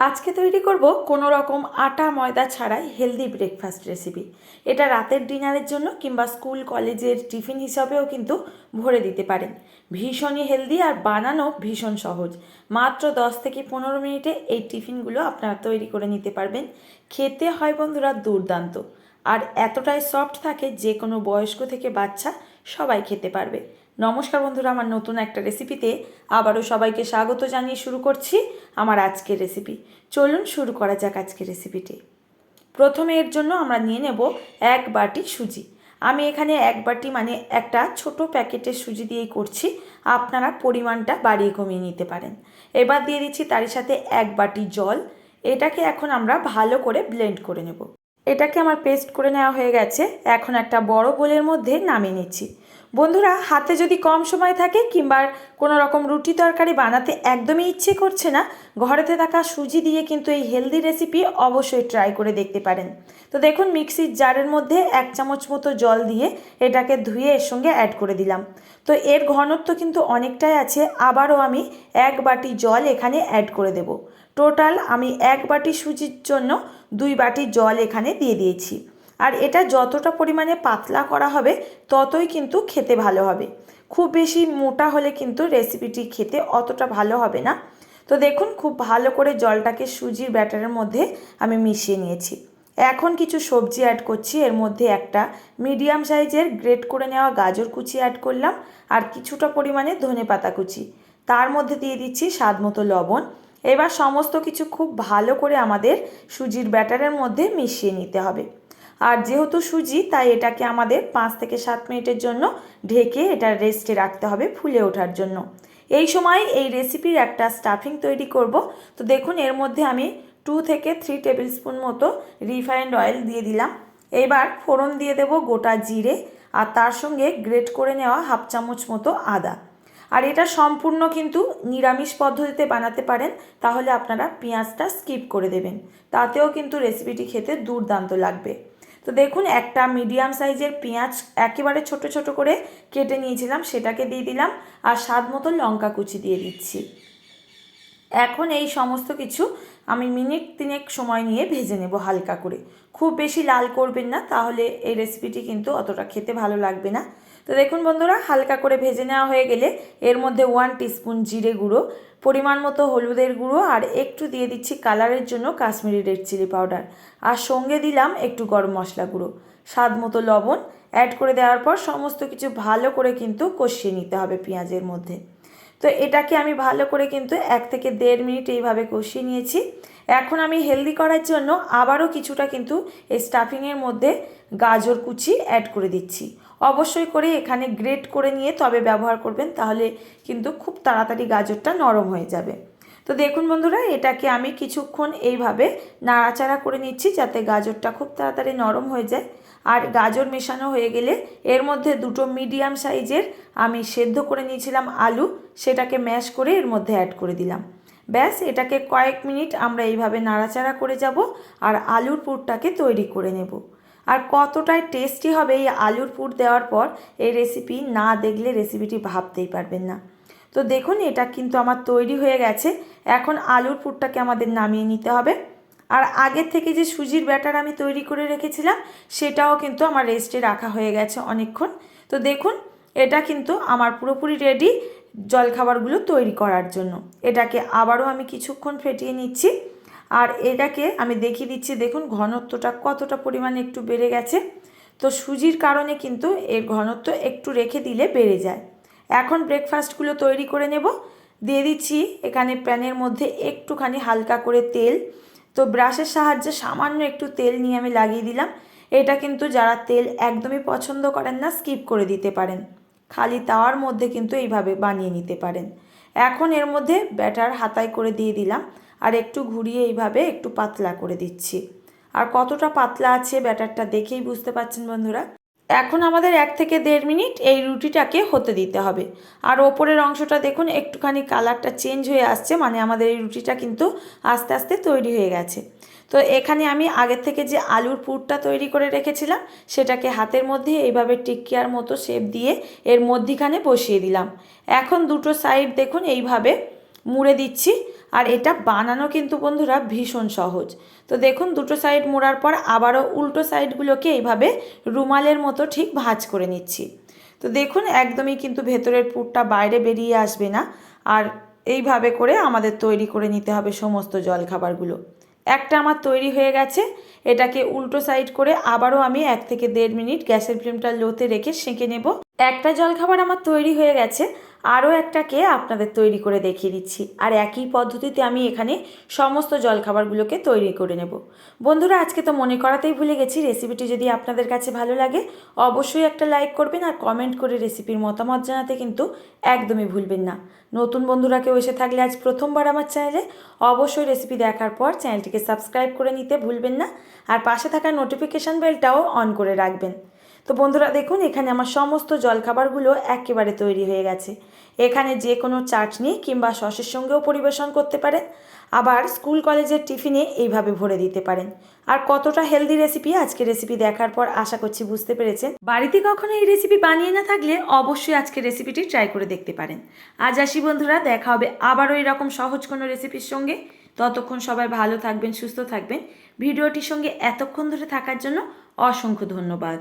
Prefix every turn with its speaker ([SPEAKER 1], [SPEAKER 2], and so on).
[SPEAKER 1] আজকে তৈরি করব কোনো রকম আটা ময়দা ছাড়াই হেলদি ব্রেকফাস্ট রেসিপি এটা রাতের ডিনারের জন্য কিংবা স্কুল, কলেজের টিফিন হিসাবেও কিন্তু ভরে দিতে পারেন। ভীষণই হেলদি আর বানানো ভীষণ সহজ। মাত্র দশ থেকে পনেরো মিনিটে এই টিফিনগুলো আপনারা তৈরি করে নিতে পারবেন। খেতে হয় বন্ধুরা দুর্দান্ত। আর এতটাই সফট থাকে যে কোনো বয়স্ক থেকে বাচ্চা সবাই খেতে পারবে। নমস্কার বন্ধুরা, আমার নতুন একটা রেসিপিতে আবারও সবাইকে স্বাগত জানিয়ে শুরু করছি আমার আজকের রেসিপি চলুন শুরু করা যাক আজকের রেসিপিটি প্রথমে এর জন্য আমরা নিয়ে নেব এক বাটি সুজি। আমি এখানে এক বাটি মানে একটা ছোট প্যাকেটের সুজি দিয়েই করছি। আপনারা পরিমাণটা বাড়িয়ে কমিয়ে নিতে পারেন। এবার দিয়ে দিচ্ছি তারই সাথে এক বাটি জল। এটাকে এখন আমরা ভালো করে ব্লেন্ড করে নেব। এটাকে আমার পেস্ট করে নেওয়া হয়ে গেছে। এখন একটা বড় বোলের মধ্যে নামিয়ে নিচ্ছি। বন্ধুরা, হাতে যদি কম সময় থাকে কিংবা কোনো রকম রুটি তরকারি বানাতে একদমই ইচ্ছে করছে না, ঘরেতে থাকা সুজি দিয়ে কিন্তু এই হেলদি রেসিপি অবশ্যই ট্রাই করে দেখতে পারেন। তো দেখুন, মিক্সির জারের মধ্যে এক চামচ মতো জল দিয়ে এটাকে ধুয়ে এর সঙ্গে অ্যাড করে দিলাম। তো এর ঘনত্ব কিন্তু অনেকটাই আছে, আবারও আমি এক বাটি জল এখানে অ্যাড করে দেব। টোটাল আমি এক বাটি সুজির জন্য দুই বাটি জল এখানে দিয়ে দিয়েছি। আর এটা যতটা পরিমাণে পাতলা করা হবে, ততই কিন্তু খেতে ভালো হবে। খুব বেশি মোটা হলে কিন্তু রেসিপিটি খেতে অতটা ভালো হবে না। তো দেখুন, খুব ভালো করে জলটাকে সুজির ব্যাটারের মধ্যে আমি মিশিয়ে নিয়েছি। এখন কিছু সবজি অ্যাড করছি, এর মধ্যে একটা মিডিয়াম সাইজের গ্রেট করে নেওয়া গাজর কুচি অ্যাড করলাম, আর কিছুটা পরিমাণে ধনে পাতা কুচি। তার মধ্যে দিয়ে দিচ্ছি স্বাদ মতো লবণ। এবার সমস্ত কিছু খুব ভালো করে আমাদের সুজির ব্যাটারের মধ্যে মিশিয়ে নিতে হবে। আর যেহেতু সুজি, তাই এটাকে আমাদের পাঁচ থেকে সাত মিনিটের জন্য ঢেকে এটা রেস্টে রাখতে হবে ফুলে ওঠার জন্য। এই সময় এই রেসিপির একটা স্টাফিং তৈরি করব। তো দেখুন, এর মধ্যে আমি টু থেকে থ্রি টেবিল স্পুন মতো রিফাইন্ড অয়েল দিয়ে দিলাম। এবার ফোড়ন দিয়ে দেব গোটা জিরে আর তার সঙ্গে গ্রেট করে নেওয়া হাফ চামচ মতো আদা। আর এটা সম্পূর্ণ কিন্তু নিরামিষ পদ্ধতিতে বানাতে পারেন, তাহলে আপনারা পেঁয়াজটা স্কিপ করে দেবেন। তাতেও কিন্তু রেসিপিটি খেতে দুর্দান্ত লাগবে। তো দেখুন, একটা মিডিয়াম সাইজের পেঁয়াজ একেবারে ছোট ছোট করে কেটে নিয়েছিলাম, সেটাকে দিয়ে দিলাম আর স্বাদ মতো লঙ্কা কুচি দিয়ে দিচ্ছি। এখন এই সমস্ত কিছু আমি মিনিট তিনেক সময় নিয়ে ভেজে নেব হালকা করে। খুব বেশি লাল করবেন না, তাহলে এই রেসিপিটি কিন্তু অতটা খেতে ভালো লাগবে না। তো দেখুন বন্ধুরা, হালকা করে ভেজে নেওয়া হয়ে গেলে এর মধ্যে ওয়ান টিস্পুন জিরে গুঁড়ো, পরিমাণ মতো হলুদের গুঁড়ো আর একটু দিয়ে দিচ্ছি কালারের জন্য কাশ্মীরি রেড চিলি পাউডার আর সঙ্গে দিলাম একটু গরম মশলা গুঁড়ো, স্বাদ মতো লবণ। অ্যাড করে দেওয়ার পর সমস্ত কিছু ভালো করে কিন্তু কষিয়ে নিতে হবে পেঁয়াজের মধ্যে। তো এটাকে আমি ভালো করে কিন্তু এক থেকে দেড় মিনিট এইভাবে কষিয়ে নিয়েছি। এখন আমি হেলদি করার জন্য আবারও কিছুটা কিন্তু এই স্টাফিংয়ের মধ্যে গাজর কুচি অ্যাড করে দিচ্ছি। অবশ্যই করে এখানে গ্রেট করে নিয়ে তবে ব্যবহার করবেন, তাহলে কিন্তু খুব তাড়াতাড়ি গাজরটা নরম হয়ে যাবে। তো দেখুন বন্ধুরা, এটাকে আমি কিছুক্ষণ এইভাবে নাড়াচাড়া করে নিচ্ছি যাতে গাজরটা খুব তাড়াতাড়ি নরম হয়ে যায়। আর গাজর মেশানো হয়ে গেলে এর মধ্যে দুটো মিডিয়াম সাইজের আমি সেদ্ধ করে নিয়েছিলাম আলু, সেটাকে ম্যাশ করে এর মধ্যে অ্যাড করে দিলাম। ব্যাস, এটাকে কয়েক মিনিট আমরা এইভাবে নাড়াচাড়া করে যাব আর আলুর পুরটাকে তৈরি করে নেব। আর কতটাই টেস্টি হবে এই আলুর পুর দেওয়ার পর এই রেসিপি না দেখলে রেসিপিটি ভাবতেই পারবেন না। তো দেখুন, এটা কিন্তু আমার তৈরি হয়ে গেছে। এখন আলুর পুরটাকে আমাদের নামিয়ে নিতে হবে। আর আগের থেকে যে সুজির ব্যাটার আমি তৈরি করে রেখেছিলাম, সেটাও কিন্তু আমার রেস্টে রাখা হয়ে গেছে অনেকক্ষণ। তো দেখুন, এটা কিন্তু আমার পুরোপুরি রেডি জলখাবারগুলো তৈরি করার জন্য। এটাকে আবারও আমি কিছুক্ষণ ফেটিয়ে নিচ্ছি। আর এটাকে আমি দেখিয়ে দিচ্ছি, দেখুন ঘনত্বটা কতটা পরিমাণে একটু বেড়ে গেছে। তো সুজির কারণে কিন্তু এর ঘনত্ব একটু রেখে দিলে বেড়ে যায়। এখন ব্রেকফাস্টগুলো তৈরি করে নেব। দিয়ে দিচ্ছি এখানে প্যানের মধ্যে একটুখানি হালকা করে তেল। তো ব্রাশের সাহায্যে সামান্য একটু তেল নিয়ে আমি লাগিয়ে দিলাম। এটা কিন্তু যারা তেল একদমই পছন্দ করেন না, স্কিপ করে দিতে পারেন। খালি তাওয়ার মধ্যে কিন্তু এইভাবে বানিয়ে নিতে পারেন। এখন এর মধ্যে ব্যাটার হাতায় করে দিয়ে দিলাম আর একটু ঘুরিয়ে এইভাবে একটু পাতলা করে দিচ্ছি। আর কতটা পাতলা আছে ব্যাটারটা দেখেই বুঝতে পারছেন বন্ধুরা। এখন আমাদের এক থেকে দেড় মিনিট এই রুটিটাকে হতে দিতে হবে। আর ওপরের অংশটা দেখুন, একটুখানি কালারটা চেঞ্জ হয়ে আসছে মানে আমাদের এই রুটিটা কিন্তু আস্তে আস্তে তৈরি হয়ে গেছে। তো এখানে আমি আগের থেকে যে আলুর পুরটা তৈরি করে রেখেছিলাম, সেটাকে হাতের মধ্যে এইভাবে টিকিয়ার মতো শেপ দিয়ে এর মধ্যিখানে বসিয়ে দিলাম। এখন দুটো সাইড দেখুন, এইভাবে মুড়ে দিচ্ছি। আর এটা বানানো কিন্তু বন্ধুরা ভীষণ সহজ। তো দেখুন, দুটো সাইড মোড়ার পর আবারও উল্টো সাইডগুলোকে এইভাবে রুমালের মতো ঠিক ভাজ করে নিচ্ছি। তো দেখুন, একদমই কিন্তু ভেতরের পুরটা বাইরে বেরিয়ে আসবে না। আর এইভাবে করে আমাদের তৈরি করে নিতে হবে সমস্ত জলখাবারগুলো। একটা আমার তৈরি হয়ে গেছে। এটাকে উল্টো সাইড করে আবারও আমি এক থেকে দেড় মিনিট গ্যাসের ফ্লেমটা লোতে রেখে সেঁকে নেব। একটা জলখাবার আমার তৈরি হয়ে গেছে। আরও একটাকে আপনাদের তৈরি করে দেখিয়ে দিচ্ছি। আর একই পদ্ধতিতে আমি এখানে সমস্ত জলখাবারগুলোকে তৈরি করে নেব। বন্ধুরা, আজকে তো মনে করাতেই ভুলে গেছি, রেসিপিটি যদি আপনাদের কাছে ভালো লাগে, অবশ্যই একটা লাইক করবেন আর কমেন্ট করে রেসিপির মতামত জানাতে কিন্তু একদমই ভুলবেন না। নতুন বন্ধুরা কেউ এসে থাকলে আজ প্রথমবার আমার চ্যানেলে অবশ্যই রেসিপি দেখার পর চ্যানেলটিকে সাবস্ক্রাইব করে নিতে ভুলবেন না। আর পাশে থাকা নোটিফিকেশান বেলটাও অন করে রাখবেন। তো বন্ধুরা দেখুন, এখানে আমার সমস্ত জলখাবারগুলো একেবারে তৈরি হয়ে গেছে। এখানে যে কোনো চাটনি কিংবা সসের সঙ্গেও পরিবেশন করতে পারেন। আবার স্কুল কলেজের টিফিনে এইভাবে ভরে দিতে পারেন। আর কতটা হেলদি রেসিপি, আজকে রেসিপি দেখার পর আশা করছি বুঝতে পেরেছেন। বাড়িতে কখনো এই রেসিপি বানিয়ে না থাকলে অবশ্যই আজকে রেসিপিটি ট্রাই করে দেখতে পারেন। আজ আসি বন্ধুরা, দেখা হবে আবারও এরকম সহজ কোনো রেসিপির সঙ্গে। ততক্ষণ সবাই ভালো থাকবেন, সুস্থ থাকবেন। ভিডিওটির সঙ্গে এতক্ষণ ধরে থাকার জন্য অসংখ্য ধন্যবাদ।